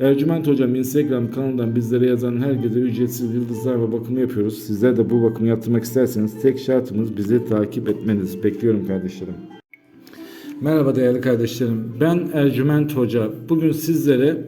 Ercüment Hocam Instagram kanalından bizlere yazan herkese ücretsiz yıldızlarla bakımı yapıyoruz. Sizler de bu bakımı yaptırmak isterseniz tek şartımız bizi takip etmeniz. Bekliyorum kardeşlerim. Merhaba değerli kardeşlerim. Ben Ercüment Hoca. Bugün sizlere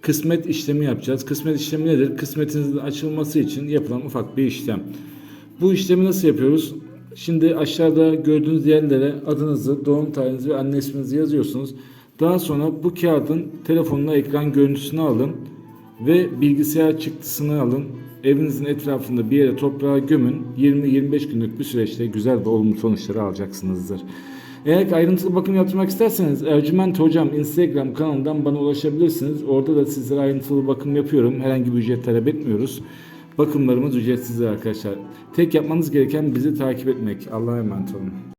kısmet işlemi yapacağız. Kısmet işlemi nedir? Kısmetinizin açılması için yapılan ufak bir işlem. Bu işlemi nasıl yapıyoruz? Şimdi aşağıda gördüğünüz yerlere adınızı, doğum tarihinizi ve anne isminizi yazıyorsunuz. Daha sonra bu kağıdın telefonuna ekran görüntüsünü alın ve bilgisayar çıktısını alın. Evinizin etrafında bir yere toprağa gömün. 20-25 günlük bir süreçte güzel ve olumlu sonuçları alacaksınızdır. Eğer ayrıntılı bakım yaptırmak isterseniz Ercüment Hocam Instagram kanalından bana ulaşabilirsiniz. Orada da sizlere ayrıntılı bakım yapıyorum. Herhangi bir ücret talep etmiyoruz. Bakımlarımız ücretsizdir arkadaşlar. Tek yapmanız gereken bizi takip etmek. Allah'a emanet olun.